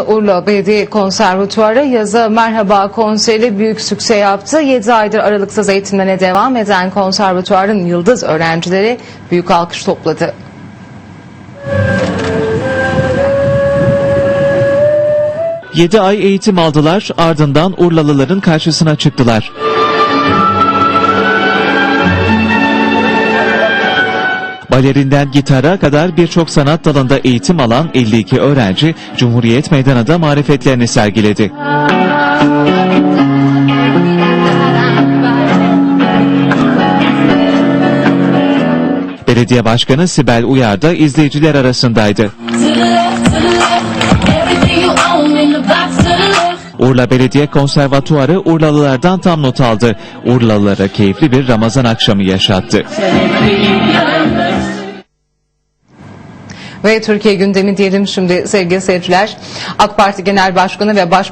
Urla Belediye Konservatuarı yaza Merhaba konseri büyük sükse yaptı. 7 aydır aralıksız eğitimlerine devam eden konservatuarın yıldız öğrencileri büyük alkış topladı. Yedi ay eğitim aldılar ardından Urlalıların karşısına çıktılar. Balerinden gitara kadar birçok sanat dalında eğitim alan 52 öğrenci Cumhuriyet Meydanı'nda marifetlerini sergiledi. Belediye Başkanı Sibel Uyar da izleyiciler arasındaydı. Urla Belediye Konservatuarı Urlalılardan tam not aldı. Urlalılara keyifli bir Ramazan akşamı yaşattı. Ve Türkiye gündemi diyelim şimdi sevgili seyirciler. AK Parti Genel Başkanı ve Baş